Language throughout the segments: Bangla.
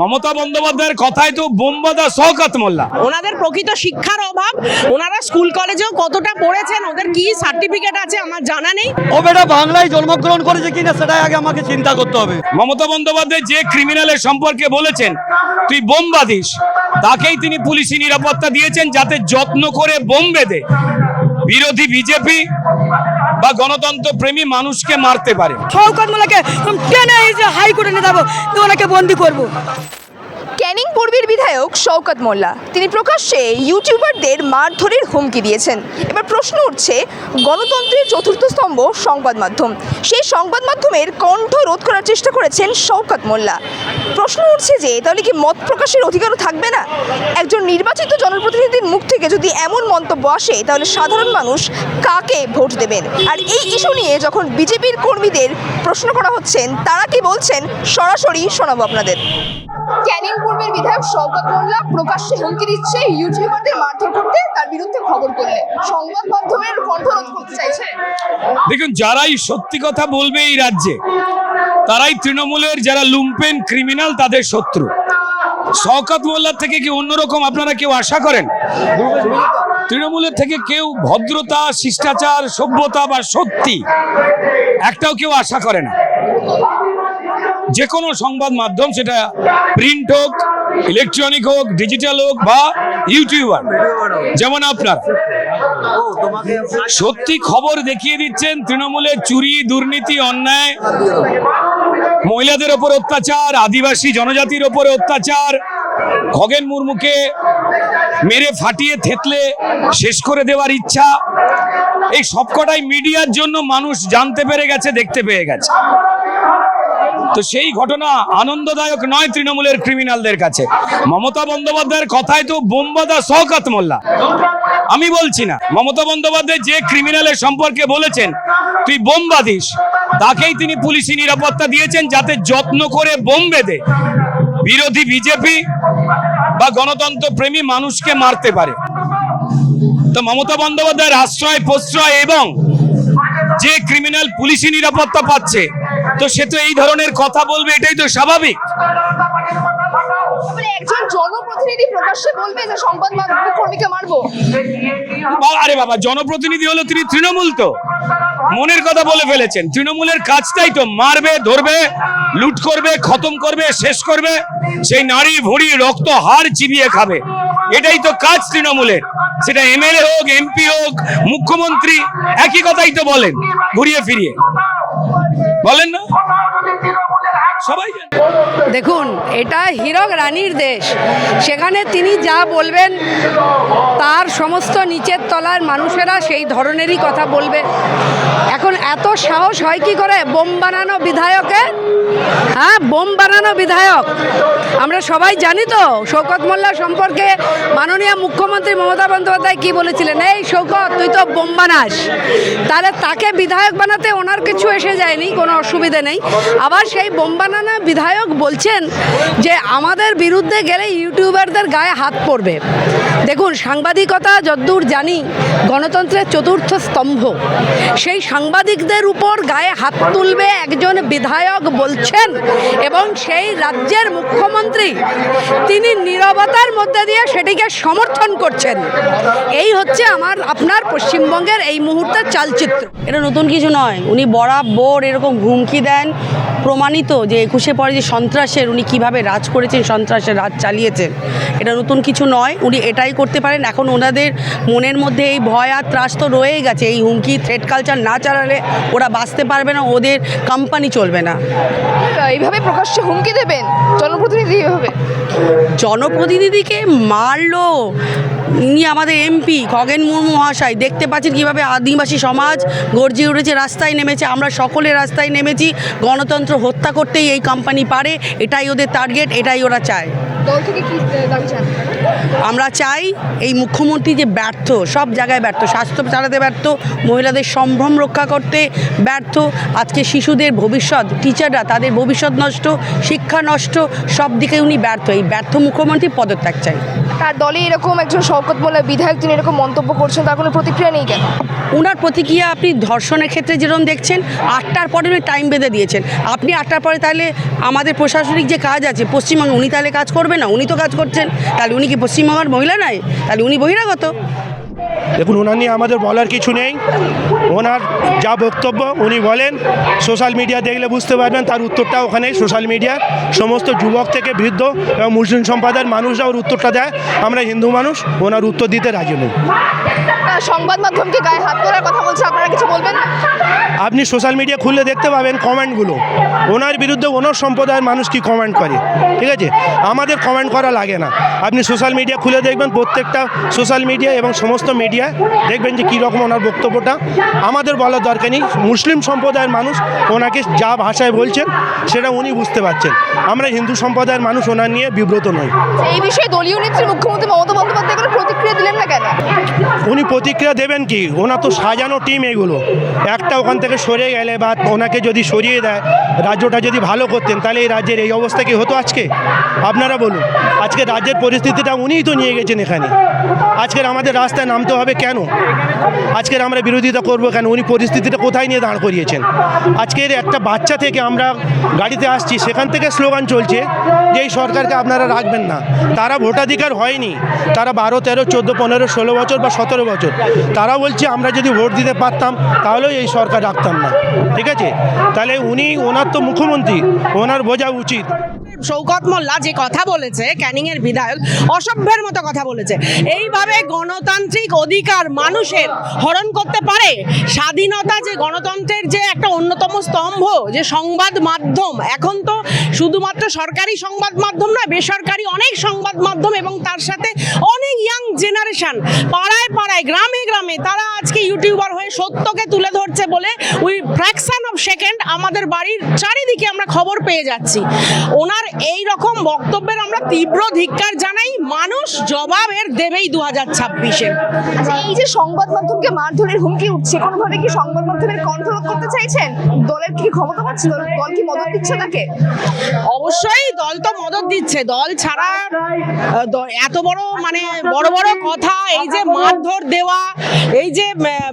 মমতা বন্দ্যোপাধ্যায়ের কথায় তো বোমবাদা শওকাত মোল্লা। ওনাদের প্রকৃত শিক্ষার অভাব ওনারা স্কুল কলেজেও কতটা পড়েছেন ওদের কি সার্টিফিকেট আছে আমার জানা নেই। ও বেটা বাংলায় জন্মগ্রহণ করেছে কিনা সেটাই আগে আমাকে চিন্তা করতে হবে। মমতা বন্দ্যোপাধ্যায় যে ক্রিমিনালের সম্পর্কে বলেছেন তুই বোম বাঁধিস তাকেই তিনি পুলিশি নিরাপত্তা দিয়েছেন যাতে যত্ন করে বোম বেঁধে। বিরোধী বিজেপি বা গণতন্ত্র প্রেমী মানুষকে মারতে পারে। শওকত মোল্লাকে টেনে হাইকোর্টে নিয়ে যাব? ওনাকে বন্দি করব। ক্যানিং পূর্বের বিধায়ক শওকত মোল্লা। তিনি প্রকাশ্যে ইউটিউবারদের মারধরের হুমকি দিয়েছেন। এবার প্রশ্ন উঠছে, গণতন্ত্রের চতুর্থ স্তম্ভ সংবাদ মাধ্যম। সেই সংবাদ মাধ্যমের কণ্ঠ রোধ করার চেষ্টা করেছেন শওকত মোল্লা। প্রশ্ন উঠছে যে, তাহলে কি মত প্রকাশের অধিকারও থাকবে না? একজন নির্বাচিত জনপ্রতিনিধির মুখ থেকে যদি এমন মন্তব্য আসে, তাহলে সাধারণ মানুষ কাকে ভোট দেবেন? আর এই ইস্যু নিয়ে যখন বিজেপির কর্মীদের প্রশ্ন করা হচ্ছেন, তারা কি বলছেন? সরাসরি শোনাবো আপনাদের। ক্যানিং পূর্বের বিধায়ক শওকত মোল্লা প্রকাশ্যে হুমকি দিচ্ছে ইউটিউবারদের মারধর করতে, তার বিরুদ্ধে খবর করলে। সংবাদ মাধ্যমের কণ্ঠরোধ করতে চাইছে। দেখুন, যারাই সত্যি কথা বলবে এই রাজ্যে, তারাই তৃণমূলের যারা লুম্পেন ক্রিমিনাল, তাদের শত্রু। শওকত মোল্লার থেকে কি অন্যরকম আপনারা কেউ আশা করেন? তৃণমূলের থেকে কেউ ভদ্রতা, শিষ্টাচার, সভ্যতা বা সত্যি একটাও কেউ আশা করে না। যে কোনো সংবাদ মাধ্যম, সেটা প্রিন্ট হোক ইলেকট্রনিক হোক ডিজিটাল হোক বা ইউটিউবার যেমন আপনার। সত্যি খবর দেখিয়ে দিচ্ছেন, তৃণমূলের চুরি, দুর্নীতি, অন্যায়, মহিলাদের ওপর অত্যাচার, আদিবাসী জনজাতির ওপর অত্যাচার, খগেন মুর্মুকে মেরে ফাটিয়ে থেতলে শেষ করে দেওয়ার ইচ্ছা। এই সবকটাই মিডিয়ার জন্য মানুষ জানতে পেরে গেছে, দেখতে পেয়ে গেছে। তো সেই ঘটনা আনন্দদায়ক নয় তৃণমূলের ক্রিমিনালদের কাছে। মমতা বন্দ্যোপাধ্যায়ের কথায় তো বোমবাদা শওকাত মোল্লা। আমি বলছি না, মমতা বন্দ্যোপাধ্যায় যে ক্রিমিনালের সম্পর্কে বলেছেন, তুই বোম বাঁধিস তাকেই তিনি পুলিশি নিরাপত্তা দিয়েছেন যাতে যত্ন করে বোম বেঁধে বিরোধী বিজেপি বা গণতন্ত্র প্রেমী মানুষকে মারতে পারে। তো মমতা বন্দ্যোপাধ্যায়ের আশ্রয় প্রশ্রয় এবং যে ক্রিমিনাল পুলিশি নিরাপত্তা পাচ্ছে তো সে তো এই ধরনের কথা বলবে এটাই তো স্বাভাবিক। মানে একজন জনপ্রতিনিধি প্রকাশ্যে বলবে যে সংবাদ কর্মীকে মারবো। আরে বাবা জনপ্রতিনিধি হলো তিনি তৃণমূল তো। মনের কথা বলে ফেলেছেন। তৃণমূলের কাজটাই তো মারবে ধরবে লুট করবে খতম করবে শেষ করবে। সেই নারী ভুঁড়ি রক্ত হাড় চিবিয়ে খাবে। এটাই তো কাজ তৃণমূলের। সেটা এমএলএ হোক এমপি হোক মুখ্যমন্ত্রী একই কথাই তো বলেন ঘুরিয়ে ফিরিয়ে। বলেন না। দেখুন, এটা হীরক রানীর দেশ। সেখানে তিনি যা বলবেন, তার সমস্ত নিচের তলার মানুষেরা সেই ধরনেরই কথা বলবে। এখন এত সাহস হয় কি করে? বোম বানানো বিধায়কের হ্যাঁ বোম বানানো বিধায়ক। আমরা সবাই জানি তো, শৌকত মোল্লা সম্পর্কে মাননীয় মুখ্যমন্ত্রী মমতা বন্দ্যোপাধ্যায় কি বলেছিলেন? এই শৌকত, তুই তো বোম বানাস। তাহলে তাকে বিধায়ক বানাতে ওনার কিছু এসে যায়নি, কোনো অসুবিধে নেই। আবার সেই বোম বানানো বিধায়ক বলছেন যে আমাদের বিরুদ্ধে গেলে ইউটিউবারদের গায়ে হাত পড়বে। দেখুন, সাংবাদিকতা যদ্দূর জানি, গণতন্ত্রের চতুর্থ স্তম্ভ। সেই সাংবাদিকদের উপর গায়ে হাত তুলবে একজন বিধায়ক বলছেন এবং সেই রাজ্যের মুখ্যমন্ত্রী, তিনি নীরবতার মধ্যে দিয়ে সেটিকে সমর্থন করছেন। এই হচ্ছে আমার, আপনার পশ্চিমবঙ্গের এই মুহূর্তের চালচিত্র। এটা নতুন কিছু নয়। উনি বরাবর এরকম হুমকি দেন, প্রমাণিত যে একুশে পরে যে সন্ত্রাসের উনি কীভাবে রাজ করেছেন সন্ত্রাসের রাজ চালিয়েছেন এটা নতুন কিছু নয়। উনি এটাই করতে পারেন। এখন ওনাদের মনের মধ্যে এই ভয় আর ত্রাস তো রয়েই গেছে। এই হুমকি থ্রেড কালচার না চালালে ওরা বাঁচতে পারবে না ওদের কোম্পানি চলবে না। এইভাবে প্রকাশ্যে হুমকি দেবেন? জনপ্রতিনিধি এইভাবে? জনপ্রতিনিধিকে মারলো। ইনি আমাদের এমপি খগেন মুর্মু মহাশয়। দেখতে পাচ্ছেন কীভাবে আদিবাসী সমাজ গর্জে উঠেছে রাস্তায় নেমেছে। আমরা সকলে রাস্তায় নেমেছি। গণতন্ত্র হত্যা করতেই এই কোম্পানি পারে এটাই ওদের টার্গেট এটাই ওরা চায়। দল থেকে কি দাবি চান আমরা চাই এই মুখ্যমন্ত্রী যে ব্যর্থ সব জায়গায় ব্যর্থ স্বাস্থ্য চালাতে ব্যর্থ মহিলাদের সম্ভ্রম রক্ষা করতে ব্যর্থ আজকে শিশুদের ভবিষ্যৎ টিচাররা তাদের ভবিষ্যৎ নষ্ট শিক্ষা নষ্ট সব দিকে উনি ব্যর্থ। এই ব্যর্থ মুখ্যমন্ত্রী পদত্যাগ চাই। তার দলে এরকম একজন শওকত মোল্লা বিধায়ক তিনি এরকম মন্তব্য করছেন তার কোনো প্রতিক্রিয়া নেই কেন? ওনার প্রতিক্রিয়া আপনি ধর্ষণের ক্ষেত্রে যেরকম দেখছেন আটটার পরে উনি টাইম বেঁধে দিয়েছেন। আপনি আটটার পরে তাহলে আমাদের প্রশাসনিক যে কাজ আছে পশ্চিমবঙ্গে উনি তাহলে কাজ করবে না। উনি তো কাজ করছেন। তাহলে উনি কি পশ্চিমবঙ্গের মহিলা নয় তাহলে উনি বহিরাগত। দেখুন ওনার নিয়ে আমাদের বলার কিছু নেই। ওনার যা বক্তব্য উনি বলেন সোশ্যাল মিডিয়া দেখলে বুঝতে পারবেন তার উত্তরটা ওখানে সোশ্যাল মিডিয়া। সমস্ত যুবক থেকে বৃদ্ধ এবং মুসলিম সম্প্রদায়ের মানুষরা ওর উত্তরটা দেয়। আমরা হিন্দু মানুষ ওনার উত্তর দিতে রাজি নই। সংবাদ মাধ্যমকে গায়ে হাত তোলার কথা বলছে আপনারা কিছু বলবেন? আপনি সোশ্যাল মিডিয়া খুললে দেখতে পাবেন কমেন্টগুলো। ওনার বিরুদ্ধে ওনার সম্প্রদায়ের মানুষ কি কমেন্ট করে? ঠিক আছে? আমাদের কমেন্ট করা লাগে না। আপনি সোশ্যাল মিডিয়া খুলে দেখবেন প্রত্যেকটা সোশ্যাল মিডিয়া এবং সমস্ত মিডিয়া দেখবেন যে কীরকম ওনার বক্তব্যটা। আমাদের বলার দরকার নেই মুসলিম সম্প্রদায়ের মানুষ ওনাকে যা ভাষায় বলছেন সেটা উনি বুঝতে পারছেন। আমরা হিন্দু সম্প্রদায়ের মানুষ ওনার নিয়ে বিব্রত নই। এই বিষয়ে দলীয় নেত্রী মুখ্যমন্ত্রী মমতা বন্দ্যোপাধ্যায় কোনো প্রতিক্রিয়া দিলেন না কেন? উনি প্রতিক্রিয়া দেবেন কি? ওনার তো সাজানো টিম এগুলো। একটা ওখান থেকে সরে গেলে বা ওনাকে যদি সরিয়ে দেয় রাজ্যটা যদি ভালো করতেন তাহলে এই রাজ্যের এই অবস্থা কি হতো আজকে? আপনারা বলুন। আজকে রাজ্যের পরিস্থিতিটা উনিই তো নিয়ে গেছেন এখানে। আজকের আমাদের রাস্তায় নামতে হবে কেন? আজকের আমরা বিরোধিতা করব কেন? উনি পরিস্থিতিটা কোথায় নিয়ে দাঁড় করিয়েছেন? আজকের একটা বাচ্চা থেকে আমরা গাড়িতে আসছি, সেখান থেকে স্লোগান চলছে যে এই সরকারকে আপনারা রাখবেন না। তারা ভোটাধিকার হয়নি। তারা বারো, তেরো, চোদ্দ, পনেরো, ষোলো বছর বা সতেরো বছর। তারা বলছে, আমরা যদি ভোট দিতে পারতাম, তাহলেও এই সরকার রাখতাম না। ঠিক আছে? তাহলে উনি, ওনার তো মুখ্যমন্ত্রী, ওনার বোঝা উচিত। শৌকত মোল্লা যে কথা বলেছে, ক্যানিং এর বিধায়ক, অসভ্যের মতো কথা বলেছে। এইভাবে গণতান্ত্রিক অধিকার মানুষের হরণ করতে পারে। স্বাধীনতা যে গণতন্ত্রের যে একটা অন্যতম স্তম্ভ, যে সংবাদ মাধ্যম, এখন তো শুধুমাত্র সরকারি সংবাদ মাধ্যম নয়, বেসরকারি অনেক সংবাদ মাধ্যম এবং তার সাথে অনেক ইয়াং জেনারেশন পাড়ায় পাড়ায়, গ্রামে গ্রামে তারা আজকে ইউটিউবার হয়ে সত্যকে তুলে ধরছে বলে উই ফ্র্যাকশন অফ সেকেন্ড আমাদের বাড়ির চারিদিকে আমরা খবর পেয়ে যাচ্ছি। ওনার এই রকম বক্তব্যের আমরা তীব্র ধিক্কার জানাই, মানুষ জবাবের দেবেই দু হাজার ছাব্বিশে। আচ্ছা, এই যে সংবাদ মাধ্যমকে মারধরের হুমকি উঠছে কোনোভাবে কি সংবাদ মাধ্যমের কন্ট্রোল করতে চাইছেন? দলের কি ক্ষমতা পাচ্ছে? দল কি মদত দিচ্ছে তাকে? অবশ্যই দল তো মদত দিচ্ছে। দল ছাড়া এত বড় মানে বড় বড় কথা এই যে মারধর দেওয়া এই যে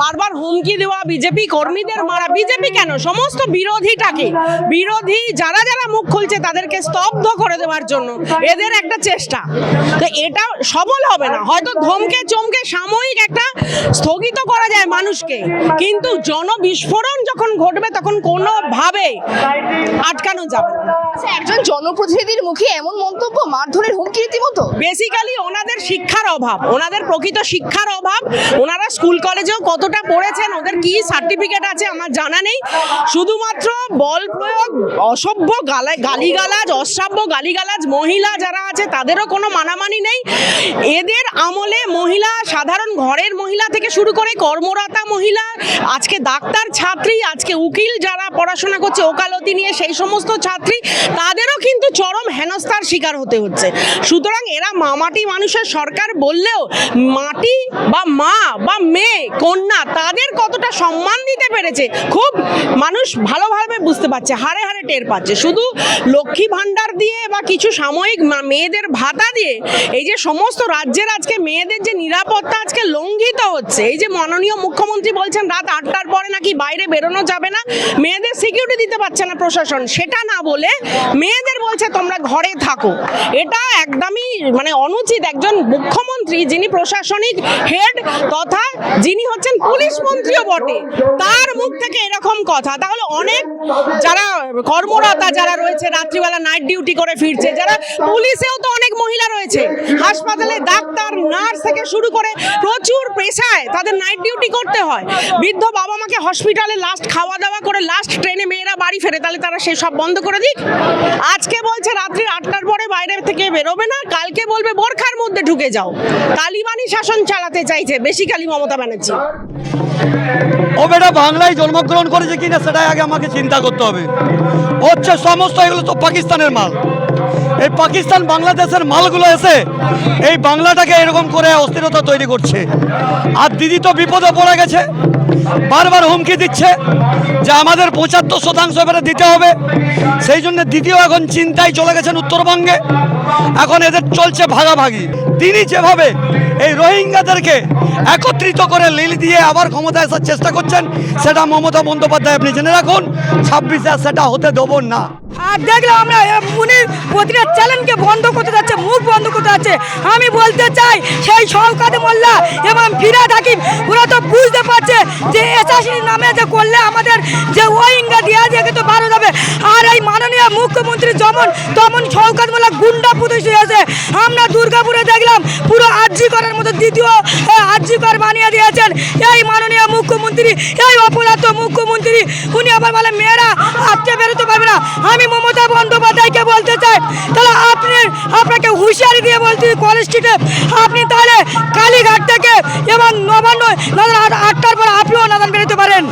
বারবার হুমকি দেওয়া বিজেপি কর্মীদের মারা। বিজেপি কেন? সমস্ত বিরোধীটাকে বিরোধী যারা যারা মুখ খুলছে তাদেরকে স্তব্ধ করে দেওয়ার জন্য। এদের একটা চেষ্টা। তো এটা সবল হবে না। হয়তো ধমকে চমকে সাময়িক একটা স্থগিত করা যায় মানুষকে। কিন্তু জনবিস্ফোরণ যখন ঘটবে তখন কোনোভাবে আটকানো যাবে না। আচ্ছা, একজন জনপ্রতিনিধির মুখে এমন মন্তব্য মারধরের হুমকি রীতিমতো? বেসিক্যালি ওনাদের শিক্ষার অভাব। ওনাদের প্রকৃত শিক্ষার অভাব। ওনারা স্কুল, কলেজেও কতটা পড়েছেন, ওদের কি সার্টিফিকেট আছে আমার জানা নেই। শুধুমাত্র বল প্রয়োগ, অসভ্য গালা, গালিগালাজ, অশ্রাব্য গালিগালাজ, মহিলা যারা আছে, তাদেরও কোনো মানামানি নেই। এদের আমলে মহিলা, সাধারণ ঘরের মহিলা থেকে শুরু করে কর্মরতা মহিলা, আজকে ডাক্তার, ছাত্রী, আজকে উকিল যারা পড়াশোনা করছে, ওকালতি নিয়ে সেই সমস্ত ছাত্রী, তাদেরও কিন্তু চরম হেনস্থার শিকার হতে হচ্ছে। সুতরাং এরা মামাটি মানুষের সরকার বললেও মাটি বা মা বা মেয়ে, কন্যা তাদের কতটা সম্মান দিতে পেরেছে, খুব মানুষ ভালোভাবে বুঝতে পারছে, হারে হারে টের পাচ্ছে। শুধু লক্ষ্মী ভাণ্ডার দিয়ে বা কিছু সাময়িক মেয়েদের ভাতা দিয়ে এই যে সমস্ত রাজ্যের আজকে মেয়েদের যে নিরাপত্তা আজকে লঙ্ঘিত হচ্ছে, এই যে মাননীয় মুখ্যমন্ত্রী বলছেন রাত আটটার পরে নাকি বাইরে বেরোনো যাবে না, মেয়েদের সিকিউরিটি দিতে পারছে না প্রশাসন। সেটা না বলে মেয়েদের বলছে তোমরা ঘরে থাকো। এটা একদমই মানে অনুচিত, একজন মুখ্যমন্ত্রী যিনি প্রশাসনিক হেড তথা যিনি হচ্ছেন পুলিশ মন্ত্রীও বটে, তার মুখ থেকে এরকম কথা। তাহলে অনেক যারা কর্মরতা যারা রয়েছে, রাত্রিবেলা নাইট ডিউটি করে ফিরছে, যারা পুলিশেও তো অনেক মহিলা রয়েছে, হাসপাতালে ডাক্তার নার্স থেকে শুরু করে প্রচুর পেশায় তাদের নাইট ডিউটি করতে হয়। বৃদ্ধ বাবা মাকে হসপিটালে লাস্ট খাওয়া দাওয়া করে লাস্ট ট্রেনে মেয়েরা বাড়ি ফেরে, তাহলে তারা সেই সব বন্ধ করে দিক? আজকে বলছে রাত্রি আটটার পরে বাইরে থেকে বেরোবে না, কালকে বলবে বোরখার মধ্যে ঢুকে যাও। তালিবানি শাসন চালাতে চাইছে বেশি বেসিক্যালি মমতা ব্যানার্জি। ও বেটা বাংলায় জন্মগ্রহণ করেছে কিনা সেটাই আগে আমাকে চিন্তা করতে হবে। হচ্ছে সমস্ত এগুলো তো পাকিস্তানের মাল। এই পাকিস্তান বাংলাদেশের মালগুলো এসে এই বাংলাটাকে এরকম করে অস্থিরতা তৈরি করছে। আর দিদি তো বিপদে পড়ে গেছে, বারবার হুমকি দিচ্ছে যে আমাদের পঁচাত্তর শতাংশ এবারে দিতে হবে। সেই জন্য দিদিও এখন চিন্তায় চলে গেছেন উত্তরবঙ্গে। এখন এদের চলছে ভাগাভাগি। তিনি যেভাবে এই রোহিঙ্গাদেরকে একত্রিত করে লিল দিয়ে আবার ক্ষমতায় আসার চেষ্টা করছেন, সেটা মমতা বন্দ্যোপাধ্যায় আপনি জেনে রাখুন, ছাব্বিশে সেটা হতে দেবো না। আর দেখলাম আমরা উনি প্রতিটা চ্যানেলকে বন্ধ করতে যাচ্ছে, মুখ বন্ধ করতে যাচ্ছে। আমি বলতে চাই, সেই শওকাত মোল্লা এবং ফিরাদ হাকিম, ওরা তো বুঝতে পারছে যে এসআসির নামে যে করলে আমাদের যে ওয়িঙ্গা দেওয়া দিয়ে কিন্তু বারো যাবে আর এই মাননীয় মুখ্যমন্ত্রী যেমন, তেমন শওকাত মোল্লা গুন্ডা পুলিশ হয়েছে। আমরা দুর্গাপুরে দেখলাম, পুরো আর্জি করার মতো দ্বিতীয় আর্জি কর বানিয়ে দিয়েছেন। এই মাননীয় মুখ্যমন্ত্রী, এই অপরাধ মুখ্যমন্ত্রী, উনি আবার বলে, মেয়েরা, আজকে বেরোতে পারবে না। আমি বন্দ্যোপাধ্যায়কে বলতে চাই, তাহলে আপনি, আপনাকে হুঁশিয়ারি দিয়ে বলছি কলেজ স্ট্রিটে আপনি তাহলে কালীঘাট থেকে এবং নবান্ন আটটার পর আপনিও নাদান বেরোতে পারেন।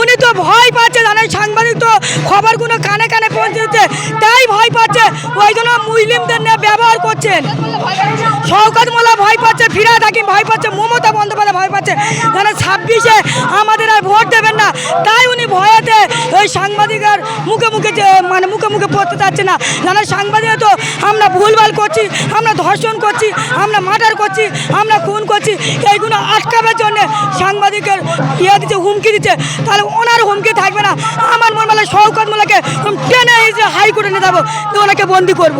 উনি তো ভয় পাচ্ছে, জানেন, সাংবাদিক তো খবরগুলো কানে কানে পৌঁছেছে তাই ভয় পাচ্ছে, ওই জন্য মুসলিমদের নিয়ে ব্যবহার করছেন। শওকত মোল্লা ভয় পাচ্ছে, ফিরাদ হাকিম ভয় পাচ্ছে, মমতা বন্দ্যোপাধ্যায় ভয় পাচ্ছে জানে ছাব্বিশে আমাদের আর ভোট দেবেন না, তাই উনি ভয়েতে ওই সাংবাদিকের মুখে মুখে যে মানে মুখে মুখে পড়তে চাচ্ছে না। নানা সাংবাদিক তো আমরা ভুলভাল করছি, আমরা ধর্ষণ করছি, আমরা মার্ডার করছি, আমরা খুন করছি, এইগুলো আটকাবার জন্যে সাংবাদিকের ইয়ে দিচ্ছে, হুমকি দিচ্ছে। তাহলে ওনার হুমকি থাকবে না। আমার মনে বলে শওকত মোল্লাকে টেনে হাইকোর্টে নিয়ে যাব ওনাকে বন্দি করব।